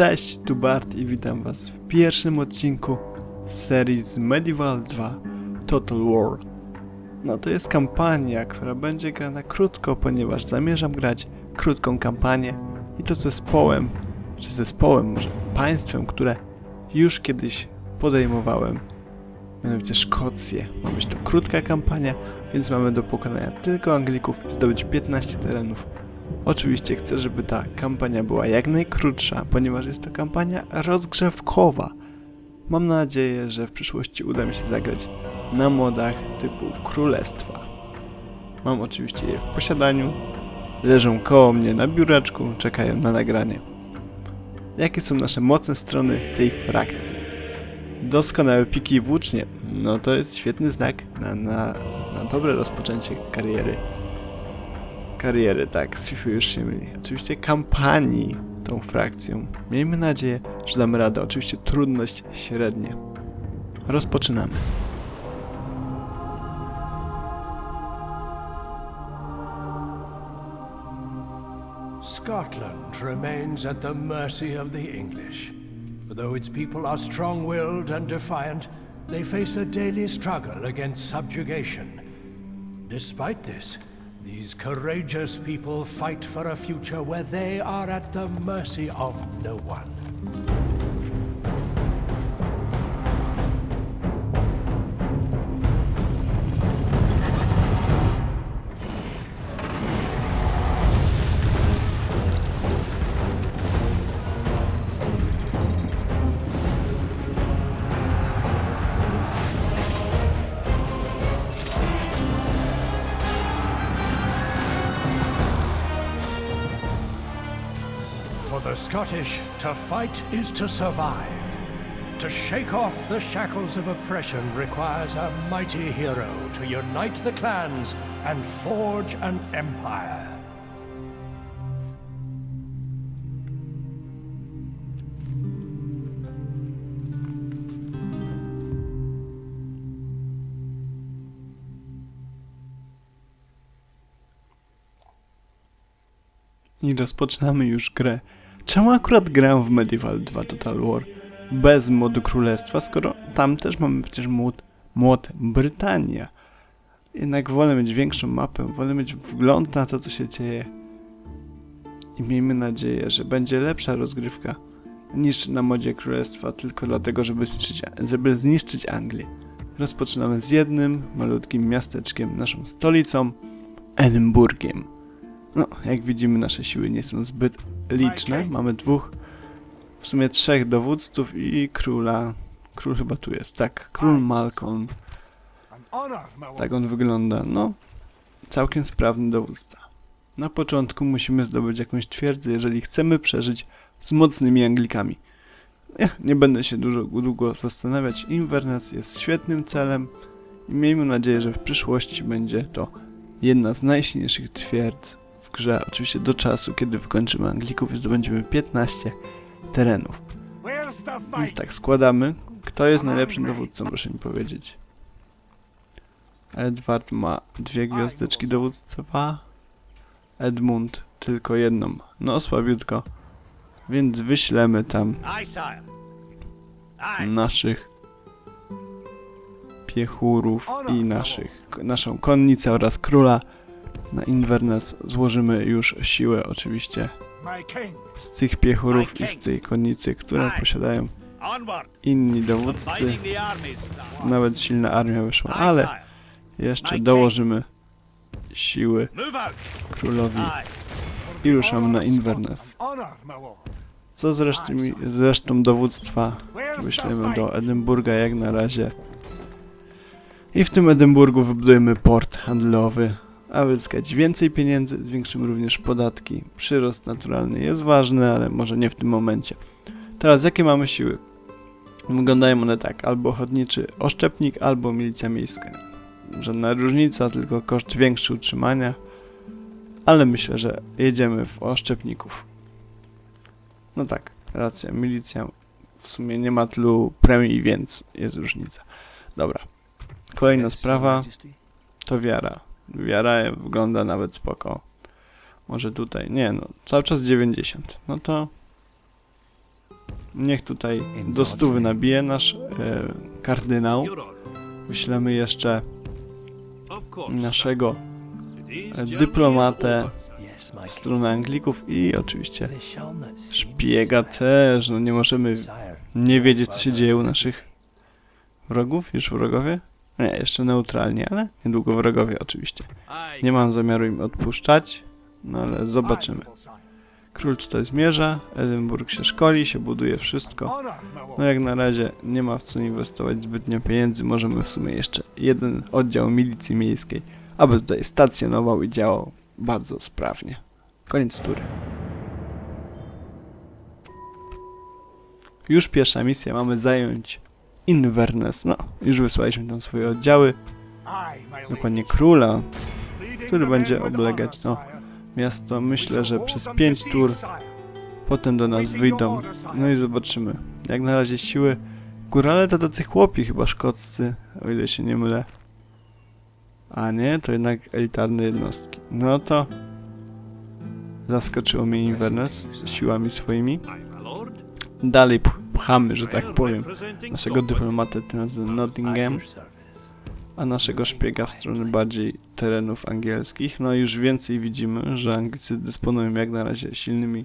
Cześć, tu Bart i witam was w pierwszym odcinku serii z Medieval 2 Total War. No to jest kampania, która będzie grana krótko, ponieważ zamierzam grać krótką kampanię i to zespołem, czy zespołem, może państwem, które już kiedyś podejmowałem, mianowicie Szkocję. Ma być to krótka kampania, więc mamy do pokonania tylko Anglików i zdobyć 15 terenów. Oczywiście chcę, żeby ta kampania była jak najkrótsza, ponieważ jest to kampania rozgrzewkowa. Mam nadzieję, że w przyszłości uda mi się zagrać na modach typu Królestwa. Mam oczywiście je w posiadaniu, leżą koło mnie na biureczku, czekają na nagranie. Jakie są nasze mocne strony tej frakcji? Doskonałe piki włócznie. No to jest świetny znak na, na, na dobre rozpoczęcie kariery kariery, tak, z już się myli. Oczywiście kampanii tą frakcją. Miejmy nadzieję, że damy radę. Oczywiście trudność średnia. Rozpoczynamy. Scotland remains at the mercy of the English. Though its people are strong willed and defiant, they face a daily struggle against subjugation. Despite this, these courageous people fight for a future where they are at the mercy of no one. Scottish, to fight is to survive. To shake off the shackles of oppression requires a mighty hero to unite the clans and forge an empire. I rozpoczynamy już grę. Czemu akurat gram w Medieval 2 Total War bez modu królestwa, skoro tam też mamy przecież mod, mod Brytania. Jednak wolę mieć większą mapę, wolę mieć wgląd na to, co się dzieje. I miejmy nadzieję, że będzie lepsza rozgrywka niż na modzie królestwa, tylko dlatego, żeby zniszczyć, żeby zniszczyć Anglię. Rozpoczynamy z jednym malutkim miasteczkiem, naszą stolicą, Edynburgiem. No, jak widzimy, nasze siły nie są zbyt liczne. Mamy dwóch, w sumie trzech dowódców i króla. Król chyba tu jest, tak. Król Malcolm. Tak on wygląda. No, całkiem sprawny dowódca. Na początku musimy zdobyć jakąś twierdzę, jeżeli chcemy przeżyć z mocnymi Anglikami. Nie, nie będę się dużo długo zastanawiać. Inverness jest świetnym celem i miejmy nadzieję, że w przyszłości będzie to jedna z najsilniejszych twierdz w grze, oczywiście do czasu, kiedy wykończymy Anglików i zdobędziemy 15 terenów. Więc tak, składamy. Kto jest najlepszym dowódcą, proszę mi powiedzieć. Edward ma dwie gwiazdeczki dowództwa. Edmund tylko jedną. No, słabiutko. Więc wyślemy tam naszych piechurów i naszych, naszą konnicę oraz króla. Na Inverness złożymy już siłę oczywiście z tych piechurów i z tej konnicy, które posiadają inni dowódcy. Nawet silna armia wyszła, ale jeszcze dołożymy siły królowi i ruszamy na Inverness. Co z resztą, z resztą dowództwa wyślemy do Edynburga jak na razie. I w tym Edynburgu wybudujemy port handlowy, aby zyskać więcej pieniędzy, zwiększymy również podatki. Przyrost naturalny jest ważny, ale może nie w tym momencie. Teraz jakie mamy siły? Wyglądają one tak, albo ochotniczy oszczepnik, albo milicja miejska. Żadna różnica, tylko koszt większy utrzymania, ale myślę, że jedziemy w oszczepników. No tak, racja, milicja w sumie nie ma tylu premii, więc jest różnica. Dobra. Kolejna sprawa to wiara. Wiara wygląda nawet spoko. Może tutaj, nie no, cały czas 90. No to Niech tutaj do stówy nabije nasz e, kardynał. Wyślemy jeszcze naszego e, dyplomatę w stronę Anglików i oczywiście szpiega też. No nie możemy nie wiedzieć co się dzieje u naszych wrogów. Już wrogowie? Nie, jeszcze neutralnie, ale niedługo wrogowie oczywiście. Nie mam zamiaru im odpuszczać, no ale zobaczymy. Król tutaj zmierza, Edynburg się szkoli, się buduje wszystko. No jak na razie nie ma w co inwestować zbytnio pieniędzy, możemy w sumie jeszcze jeden oddział milicji miejskiej, aby tutaj stacjonował i działał bardzo sprawnie. Koniec tury. Już pierwsza misja, mamy zająć Inverness. No, już wysłaliśmy tam swoje oddziały, dokładnie króla, który będzie oblegać no, miasto. Myślę, że przez 5 tur potem do nas wyjdą. No i zobaczymy. Jak na razie siły. Górale to tacy chłopi chyba szkoccy, o ile się nie mylę. A nie, to jednak elitarne jednostki. No to zaskoczyło mnie Inverness siłami swoimi. Dalej pchamy, że tak powiem, naszego dyplomatę tym razem Nottingham, a naszego szpiega w stronę bardziej terenów angielskich. No i już więcej widzimy, że Anglicy dysponują jak na razie silnymi,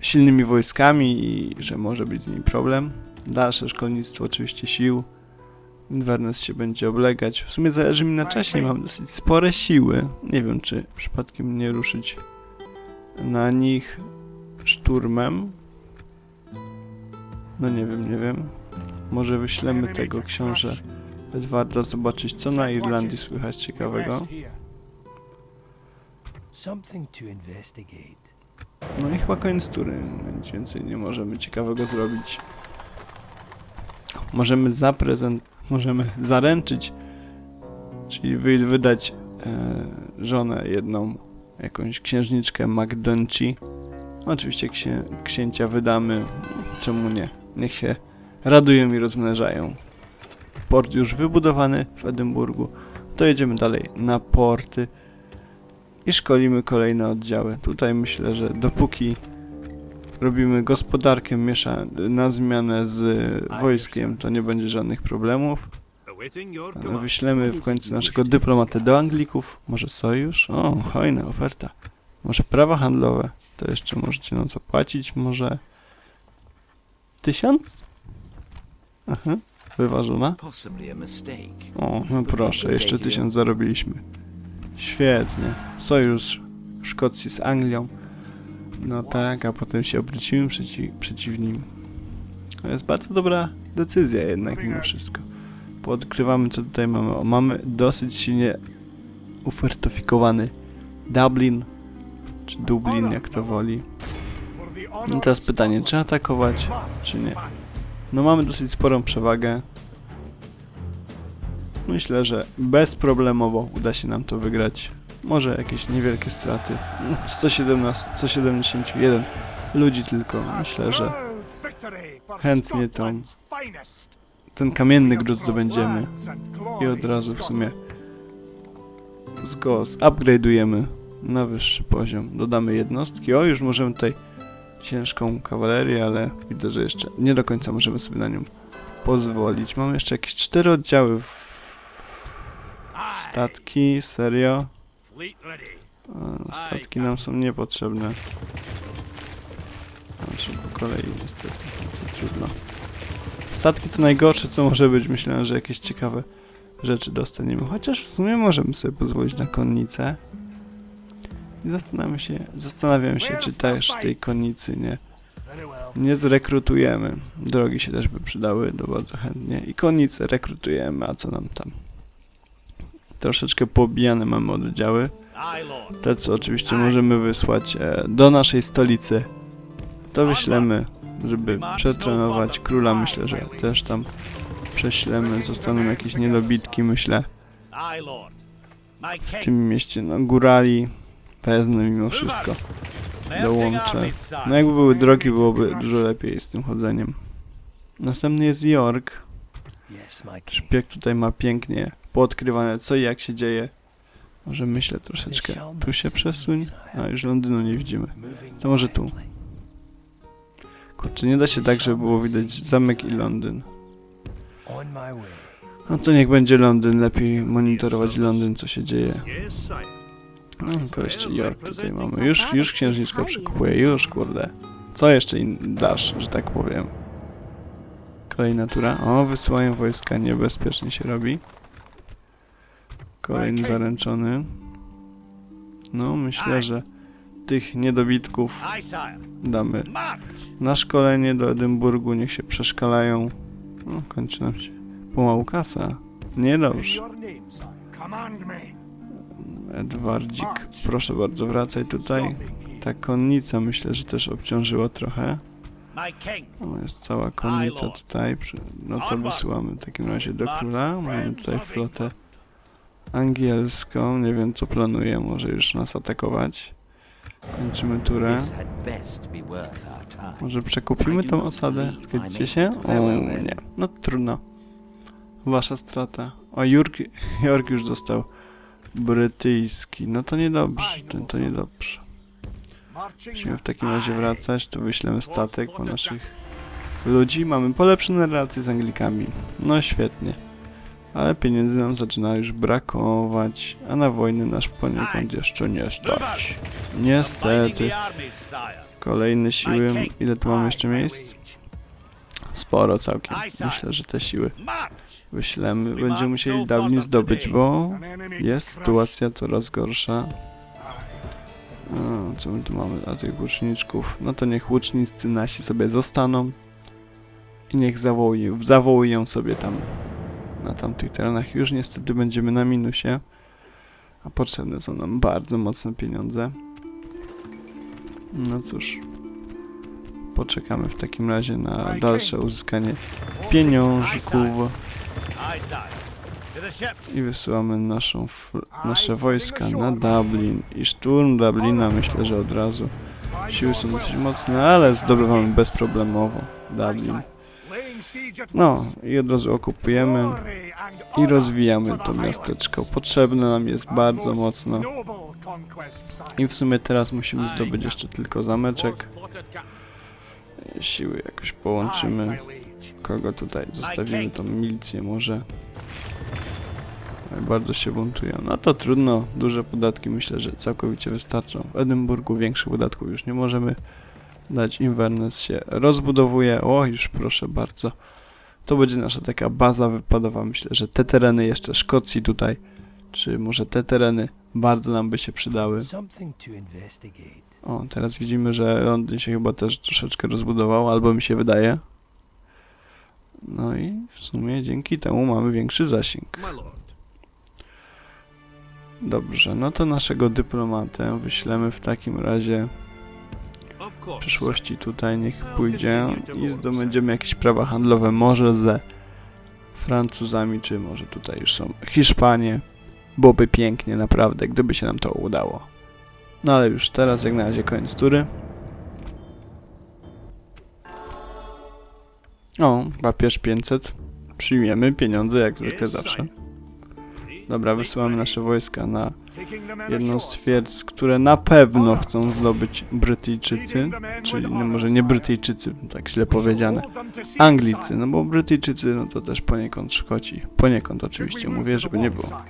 silnymi wojskami i że może być z nimi problem. Dalsze szkolnictwo oczywiście sił. Inverness się będzie oblegać. W sumie zależy mi na czasie, mam dosyć spore siły. Nie wiem, czy przypadkiem nie ruszyć na nich szturmem. No nie wiem, nie wiem. Może wyślemy tego książę Edwarda zobaczyć, co na Irlandii słychać ciekawego. No i chyba koniec tury, więc więcej nie możemy ciekawego zrobić. Możemy zaprezent... możemy zaręczyć, czyli wy, wydać e, żonę jedną, jakąś księżniczkę Macdonci. Oczywiście księ, księcia wydamy, czemu nie? Niech się radują i rozmnażają. Port już wybudowany w Edynburgu. To jedziemy dalej na porty i szkolimy kolejne oddziały. Tutaj myślę, że dopóki robimy gospodarkę miesza na zmianę z wojskiem, to nie będzie żadnych problemów. Wyślemy w końcu naszego dyplomatę do Anglików. Może sojusz? O, hojna oferta. Może prawa handlowe. To jeszcze możecie nam zapłacić. Może tysiąc? Aha, wyważona. O, no proszę, jeszcze tysiąc zarobiliśmy. Świetnie. Sojusz Szkocji z Anglią. No tak, a potem się obrócimy przeciw, przeciw nim. To jest bardzo dobra decyzja jednak mimo wszystko. Podkrywamy co tutaj mamy. O, mamy dosyć silnie ufortyfikowany Dublin, czy Dublin jak to woli. No teraz pytanie, czy atakować, czy nie? No mamy dosyć sporą przewagę. Myślę, że bezproblemowo uda się nam to wygrać. Może jakieś niewielkie straty. No, 117, 171 ludzi tylko. Myślę, że chętnie tą, ten kamienny gród zdobędziemy i od razu w sumie go upgrade'ujemy na wyższy poziom. Dodamy jednostki. O, już możemy tutaj ciężką kawalerię, ale widzę, że jeszcze nie do końca możemy sobie na nią pozwolić. Mam jeszcze jakieś cztery oddziały w statki, serio. Statki nam są niepotrzebne. Znaczy po kolei niestety, to trudno. Statki to najgorsze co może być. Myślałem, że jakieś ciekawe rzeczy dostaniemy. Chociaż w sumie możemy sobie pozwolić na konnicę. I zastanawiam się, zastanawiam się czy też tej konnicy nie, nie zrekrutujemy. Drogi się też by przydały, to bardzo chętnie. I konnicę rekrutujemy, a co nam tam? Troszeczkę pobijane mamy oddziały. Te, co oczywiście możemy wysłać e, do naszej stolicy, to wyślemy, żeby przetrenować króla. Myślę, że też tam prześlemy. Zostaną jakieś niedobitki, myślę, w tym mieście. No, górali wezmę mimo wszystko. Mounting dołączę. No jakby były drogi, byłoby dużo lepiej z tym chodzeniem. Następny jest York. Szpieg tutaj ma pięknie poodkrywane co i jak się dzieje. Może myślę troszeczkę. Tu się przesuń. A już Londynu nie widzimy. To może tu. Kurczę, nie da się tak, żeby było widać zamek i Londyn. No to niech będzie Londyn, lepiej monitorować Londyn, co się dzieje. No to jeszcze York tutaj mamy. Już, już księżniczka przykupuje, już kurde. Co jeszcze dasz, że tak powiem? Kolejna tura. O, wysyłają wojska, niebezpiecznie się robi. Kolejny zaręczony. No, myślę, że tych niedobitków damy na szkolenie do Edynburgu, niech się przeszkalają. No, kończy nam się pomału kasa. Niedobrze. Edwardzik, proszę bardzo, wracaj tutaj. Ta konnica myślę, że też obciążyła trochę. My king! O, jest cała konnica tutaj. No to wysyłamy w takim razie do króla. Mamy tutaj flotę angielską. Nie wiem co planuje, może już nas atakować. Kończymy turę. Może przekupimy tą osadę? Zgodzicie się? O, nie. No trudno. Wasza strata. O, York, York już został brytyjski. No to niedobrze, to, to niedobrze. Musimy w takim razie wracać, to wyślemy statek po naszych ludzi. Mamy polepszone relacje z Anglikami. No świetnie. Ale pieniędzy nam zaczyna już brakować, a na wojnę nasz poniekąd jeszcze nie stać. Niestety. Kolejne siły. Ile tu mamy jeszcze miejsc? Sporo całkiem. Myślę, że te siły wyślemy. Będziemy musieli Dublin zdobyć, bo jest sytuacja coraz gorsza. A, co my tu mamy dla tych łuczniczków? No to niech łucznicy nasi sobie zostaną i niech zawołują, zawołują sobie tam na tamtych terenach. Już niestety będziemy na minusie, a potrzebne są nam bardzo mocne pieniądze. No cóż, poczekamy w takim razie na dalsze uzyskanie pieniążków. I wysyłamy naszą, nasze wojska na Dublin. I szturm Dublina myślę, że od razu. Siły są dosyć mocne, ale zdobywamy bezproblemowo Dublin. No i od razu okupujemy i rozwijamy to miasteczko. Potrzebne nam jest bardzo mocno. I w sumie teraz musimy zdobyć jeszcze tylko zameczek. Siły jakoś połączymy. Kogo tutaj? Zostawimy tą milicję może. Bardzo się buntują. No to trudno. Duże podatki myślę, że całkowicie wystarczą. W Edynburgu większych podatków już nie możemy dać. Inverness się rozbudowuje. O, już proszę bardzo. To będzie nasza taka baza wypadowa. Myślę, że te tereny jeszcze Szkocji tutaj, czy może te tereny bardzo nam by się przydały. O, teraz widzimy, że Londyn się chyba też troszeczkę rozbudował, albo mi się wydaje. No i w sumie dzięki temu mamy większy zasięg. Dobrze, no to naszego dyplomatę wyślemy w takim razie w przyszłości tutaj, niech pójdzie i zdobędziemy jakieś prawa handlowe, może ze Francuzami, czy może tutaj już są Hiszpanie. Byłoby pięknie, naprawdę, gdyby się nam to udało. No ale już teraz, jak na razie, koniec tury. O, papież 500. Przyjmiemy pieniądze, jak zwykle zawsze. Dobra, wysyłamy nasze wojska na jedną z twierdz, które na pewno chcą zdobyć Brytyjczycy. Czyli no może nie Brytyjczycy, tak źle powiedziane. Anglicy, no bo Brytyjczycy, no to też poniekąd Szkoci. Poniekąd oczywiście mówię, żeby nie było.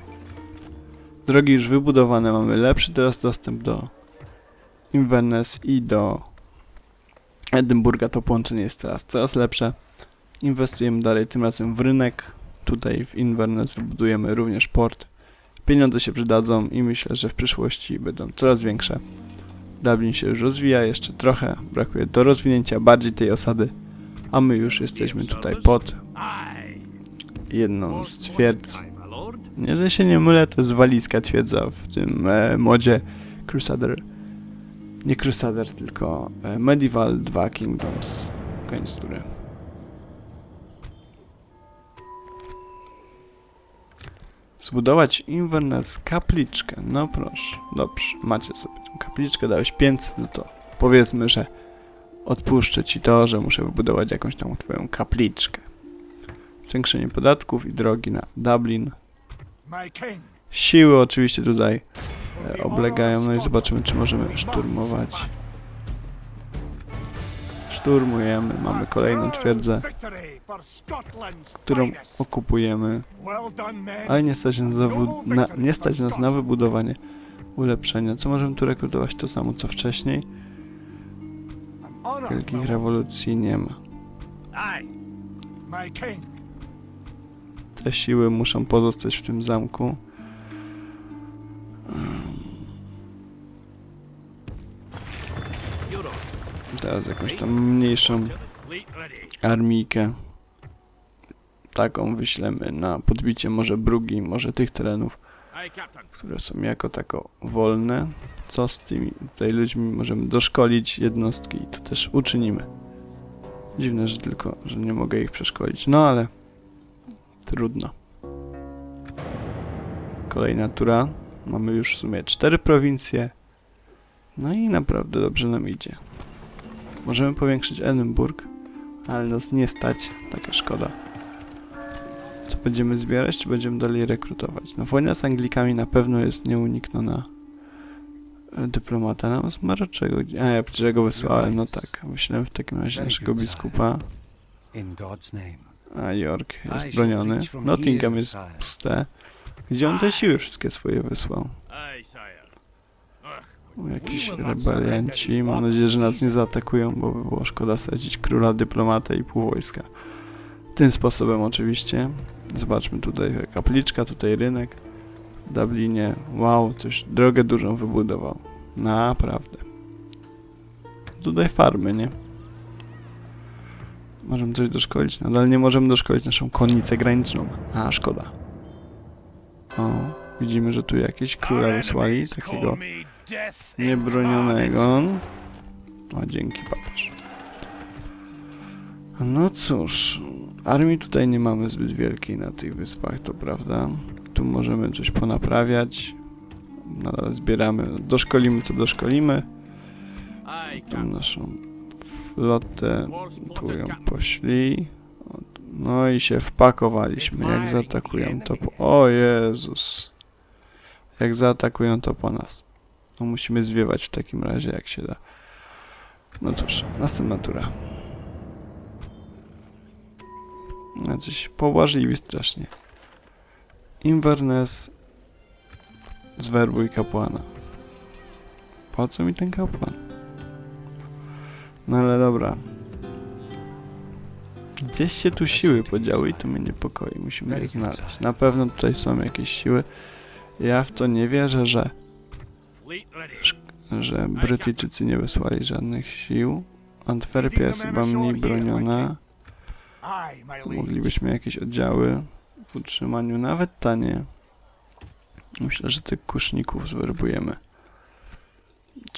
Drogi już wybudowane, mamy lepszy teraz dostęp do Inverness i do Edynburga. To połączenie jest teraz coraz lepsze. Inwestujemy dalej, tym razem w rynek. Tutaj w Inverness wybudujemy również port. Pieniądze się przydadzą i myślę, że w przyszłości będą coraz większe. Dublin się już rozwija, jeszcze trochę brakuje do rozwinięcia bardziej tej osady, a my już jesteśmy tutaj pod jedną z twierdz. Że się nie mylę, to jest walijska twierdza w tym e, modzie Crusader. Nie Crusader, tylko e, Medieval 2 Kingdoms. Koniec tury. Zbudować Inverness kapliczkę. No proszę, dobrze, macie sobie tę kapliczkę, dałeś 500, no to powiedzmy, że odpuszczę ci to, że muszę wybudować jakąś tam twoją kapliczkę. Zwiększenie podatków i drogi na Dublin. Siły oczywiście tutaj e, oblegają, no i zobaczymy, czy możemy szturmować. Szturmujemy, mamy kolejną twierdzę, którą okupujemy. Ale nie stać nas na, na, nie stać nas na wybudowanie ulepszenia. Co możemy tu rekrutować? To samo co wcześniej. Wielkich rewolucji nie ma. Te siły muszą pozostać w tym zamku. Teraz jakąś tam mniejszą armijkę. Taką wyślemy na podbicie może Brugi, może tych terenów, które są jako tako wolne. Co z tymi tutaj ludźmi możemy doszkolić jednostki i to też uczynimy. Dziwne, że tylko, że nie mogę ich przeszkolić. No ale trudno. Kolejna tura. Mamy już w sumie cztery prowincje. No i naprawdę dobrze nam idzie. Możemy powiększyć Edynburg, ale nas nie stać. Taka szkoda. Co będziemy zbierać, czy będziemy dalej rekrutować? No wojna z Anglikami na pewno jest nieunikniona. E, Dyplomata nam z Maroczego. A ja przecież go wysłałem, no tak. Wyślemy w takim razie naszego biskupa. In God's name. A York jest broniony. Nottingham jest puste. Gdzie on te siły wszystkie swoje wysłał? Jakiś rebelianci. Mam nadzieję, że nas nie zaatakują, bo by było szkoda stracić króla, dyplomatę i pół wojska. Tym sposobem oczywiście. Zobaczmy tutaj kapliczka, tutaj rynek. W Dublinie. Wow, coś drogę dużą wybudował. Naprawdę. Tutaj farmy, nie? Możemy coś doszkolić. Nadal nie możemy doszkolić naszą konnicę graniczną. A, szkoda. O, widzimy, że tu jakieś króla wysłali, takiego niebronionego. O, dzięki papież. No cóż, armii tutaj nie mamy zbyt wielkiej na tych wyspach, to prawda. Tu możemy coś ponaprawiać. Nadal zbieramy, doszkolimy co doszkolimy. Tą naszą flotę tu ją poszli. O, No i się wpakowaliśmy, jak zaatakują to po... O Jezus! Jak zaatakują to po nas. No musimy zwiewać w takim razie, jak się da. No cóż, następna tura. Jacyś pobłażliwi strasznie. Inverness zwerbuj kapłana. Po co mi ten kapłan? No ale dobra. Gdzieś się tu siły podziały i to mnie niepokoi. Musimy je znaleźć. Na pewno tutaj są jakieś siły. Ja w to nie wierzę, że, że Brytyjczycy nie wysłali żadnych sił. Antwerpia jest chyba mniej broniona. Moglibyśmy jakieś oddziały w utrzymaniu, nawet tanie. Myślę, że tych kuszników zwerbujemy.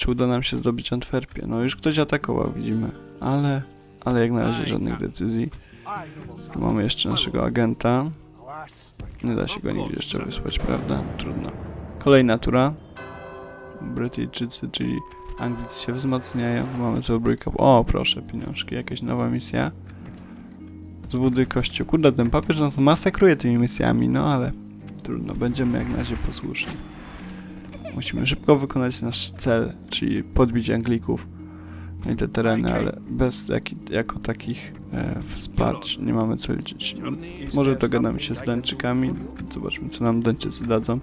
Czy uda nam się zdobyć Antwerpię? No już ktoś atakował, widzimy. Ale, ale jak na razie żadnych decyzji. Tu mamy jeszcze naszego agenta. Nie da się go nigdzie jeszcze wysłać, prawda? Trudno. Kolejna tura. Brytyjczycy, czyli Anglicy się wzmacniają. Mamy Zolbryka. O, proszę, pieniążki. Jakaś nowa misja. Zbuduj kościół. Kurde, ten papież nas masakruje tymi misjami, no ale trudno. Będziemy jak na razie posłuszni. Musimy szybko wykonać nasz cel, czyli podbić Anglików. I te tereny, ale bez jaki, jako takich e, wsparć nie mamy co liczyć. Może dogadamy się z Dańczykami. Zobaczmy, co nam Dańczycy dadzą.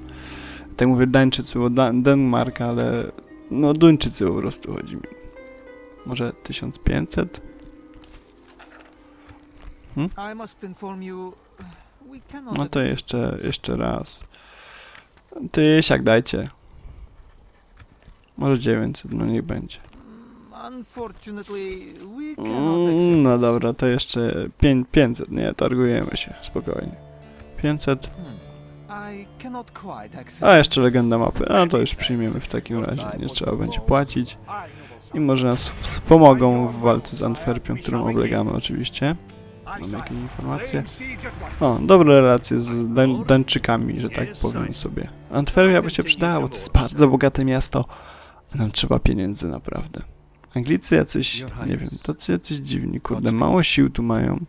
Tak mówię Dańczycy, bo Dan Denmark, ale no Duńczycy po prostu chodzi mi. Może 1500? I must inform you, we cannot. No to jeszcze, jeszcze raz. Tysiak dajcie. Może 900, no niech będzie. Mm, no dobra, to jeszcze pię- 500, nie, targujemy się, spokojnie. 500. I cannot quite accept. A jeszcze legenda mapy. No to już przyjmiemy w takim razie. Nie trzeba będzie płacić. I może nas wspomogą w walce z Antwerpią, którą oblegamy oczywiście. Mamy jakieś informacje? O, dobre relacje z Dańczykami, że tak powiem sobie. Antwerpia by się przydała, bo to jest bardzo bogate miasto. Nam trzeba pieniędzy naprawdę. Anglicy jacyś, nie wiem, tacy jacyś dziwni, kurde, mało sił tu mają.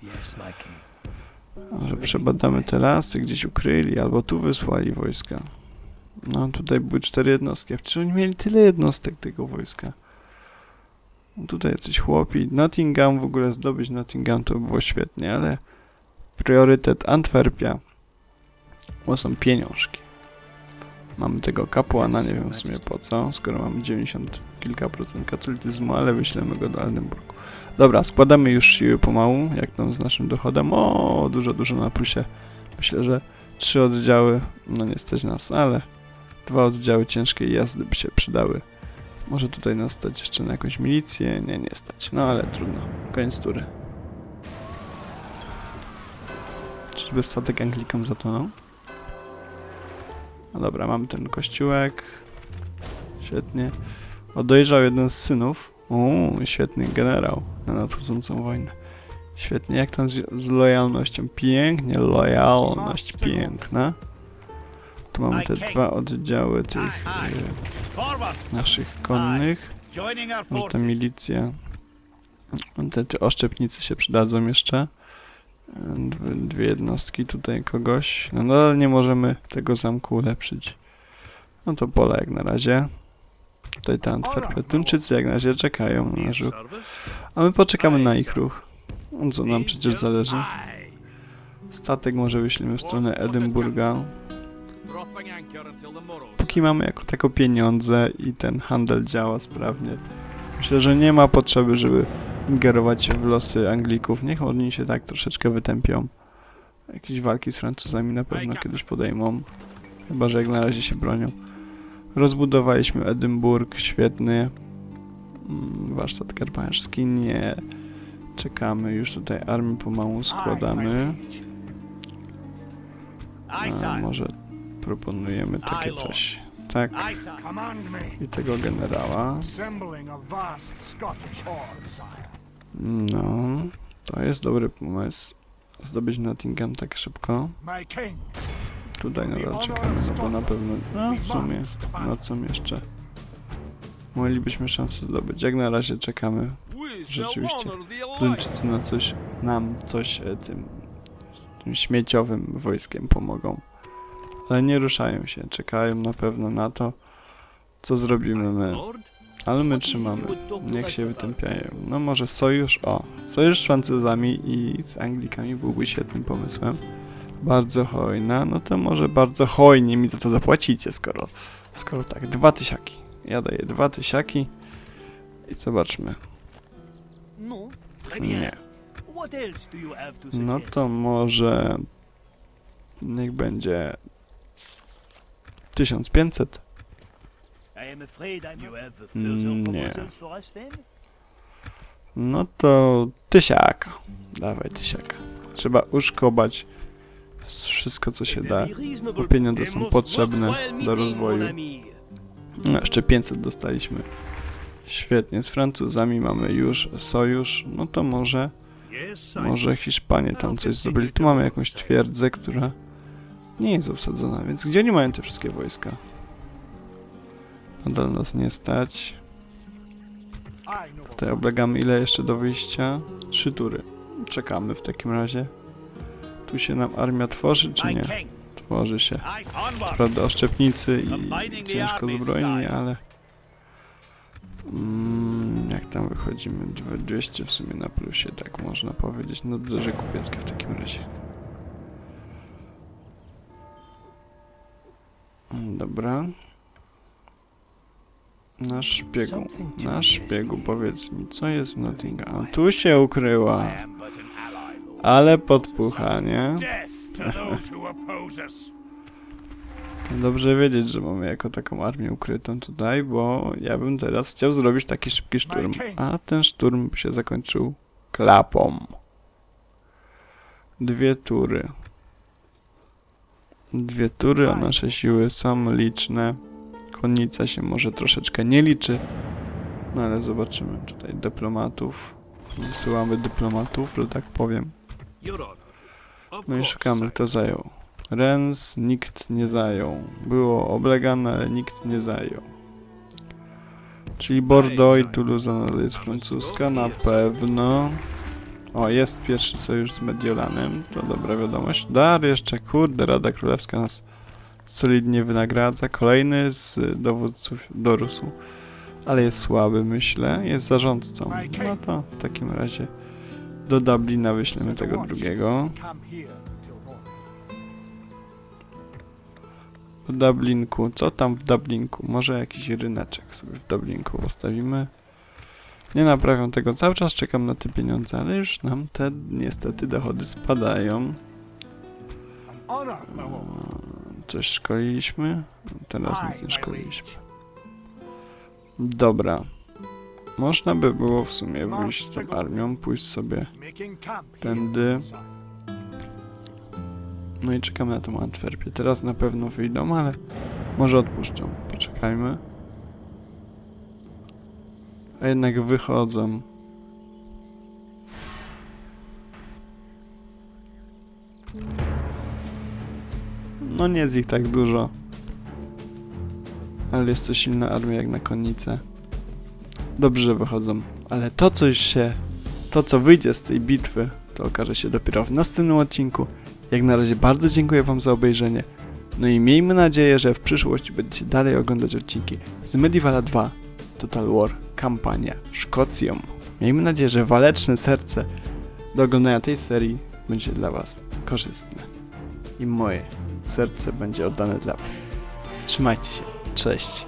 Może przebadamy te lasy, gdzieś ukryli, albo tu wysłali wojska. No, tutaj były cztery jednostki. A przecież oni mieli tyle jednostek tego wojska. Tutaj jacyś chłopi. Nottingham, w ogóle zdobyć Nottingham to by było świetnie, ale priorytet Antwerpia, bo są pieniążki. Mamy tego kapłana, nie wiem w sumie po co, skoro mamy 90 kilka procent katolicyzmu, ale wyślemy go do Edynburgu. Dobra, składamy już siły pomału, jak tam z naszym dochodem. O, dużo, dużo na plusie. Myślę, że trzy oddziały, no nie stać nas, ale dwa oddziały ciężkiej jazdy by się przydały. Może tutaj nas stać jeszcze na jakąś milicję? Nie, nie stać. No ale trudno. Koniec tury. Czyżby statek Anglikom zatonął? No dobra, mamy ten kościółek. Świetnie. O, dojrzał jeden z synów. Uuu, świetny generał na nadchodzącą wojnę. Świetnie, jak tam z, z lojalnością? Pięknie, lojalność piękna. Tu mamy te dwa oddziały tych e, naszych konnych. Może ta milicja. Te, te oszczepnicy się przydadzą jeszcze. Dwie, jednostki tutaj kogoś. No nadal nie możemy tego zamku ulepszyć. No to pola jak na razie. Tutaj te Antwerpy. Tuńczycy jak na razie czekają na nasz ruch. A my poczekamy na ich ruch. On co nam przecież zależy. Statek może wyślemy w stronę Edynburga. Póki mamy jako tako pieniądze i ten handel działa sprawnie. Myślę, że nie ma potrzeby, żeby ingerować w losy Anglików. Niech oni się tak troszeczkę wytępią. Jakieś walki z Francuzami na pewno kiedyś podejmą. Chyba, że jak na razie się bronią. Rozbudowaliśmy Edynburg, świetny. Mm, Warsztat karpański, nie. Czekamy, już tutaj armię pomału składamy. A, może proponujemy takie coś. Tak, i tego generała. No, to jest dobry pomysł. Zdobyć Nottingham tak szybko. Tutaj nadal czekamy, bo na pewno, no w sumie, na co jeszcze moglibyśmy szansę zdobyć. Jak na razie czekamy. Rzeczywiście, Duńczycy na coś, nam coś e, tym, tym śmieciowym wojskiem pomogą. Ale nie ruszają się, czekają na pewno na to, co zrobimy my. Ale my trzymamy. Niech się wytępiają. No może sojusz, o, sojusz z Francuzami i z Anglikami byłby świetnym pomysłem. Bardzo hojna, no to może bardzo hojnie mi to, to zapłacicie, skoro, skoro tak, dwa tysiaki. Ja daję dwa tysiaki i zobaczmy. No, Nie. No to może niech będzie 1500. nie. us then? No to tysiaka. Dawaj tysiaka. Trzeba uszkobać wszystko co się da. Bo pieniądze są potrzebne do rozwoju. No jeszcze 500 dostaliśmy. Świetnie, z Francuzami mamy już sojusz. No to może, może Hiszpanie tam coś zrobili. Tu mamy jakąś twierdzę, która nie jest obsadzona, więc gdzie oni mają te wszystkie wojska? Nadal nas nie stać. Tutaj oblegamy ile jeszcze do wyjścia? Trzy tury. Czekamy w takim razie. Tu się nam armia tworzy, czy nie? Tworzy się. Prawda, oszczepnicy i ciężko sire. ale... Mm, jak tam wychodzimy? Dwie- 200 w sumie na plusie, tak można powiedzieć. No drże kupieckie w takim razie. Dobra. Na szpiegu. Na szpiegu, powiedz mi, co jest w Nottingham? A tu się ukryła. Ale podpucha, nie? Dobrze wiedzieć, że mamy jako taką armię ukrytą tutaj, bo ja bym teraz chciał zrobić taki szybki szturm, a ten szturm się zakończył klapą. Dwie tury. Dwie tury, a nasze siły są liczne. Konnica się może troszeczkę nie liczy, no ale zobaczymy tutaj dyplomatów. Wysyłamy dyplomatów, że tak powiem. No i szukamy, kto zajął. Rennes nikt nie zajął. Było oblegane, ale nikt nie zajął. Czyli Bordeaux i Toulouse nadal jest francuska, na pewno. O, jest pierwszy sojusz z Mediolanem, to dobra wiadomość. Dar jeszcze, kurde, Rada Królewska nas solidnie wynagradza. Kolejny z dowódców dorósł. ale jest słaby, myślę. Jest zarządcą. No to w takim razie do Dublina wyślemy tego drugiego. W Dublinku. Co tam w Dublinku? Może jakiś ryneczek sobie w Dublinku postawimy. Nie naprawiam tego. Cały czas czekam na te pieniądze, ale już nam te niestety dochody spadają. Coś szkoliliśmy? Teraz nic nie my szkoliliśmy. Dobra. Można by było w sumie wyjść z tą armią, pójść sobie tędy. No i czekamy na tą Antwerpię. Teraz na pewno wyjdą, ale może odpuszczą. Poczekajmy. A jednak wychodzą. No nie jest ich tak dużo. Ale jest to silna armia jak na konnicę. Dobrze wychodzą. Ale to coś się... To co wyjdzie z tej bitwy, to okaże się dopiero w następnym odcinku. Jak na razie bardzo dziękuję Wam za obejrzenie. No i miejmy nadzieję, że w przyszłości będziecie dalej oglądać odcinki z Medievala 2 Total War kampania Szkocją. Miejmy nadzieję, że waleczne serce do oglądania tej serii będzie dla Was korzystne. I moje serce będzie oddane dla Was. Trzymajcie się. Cześć.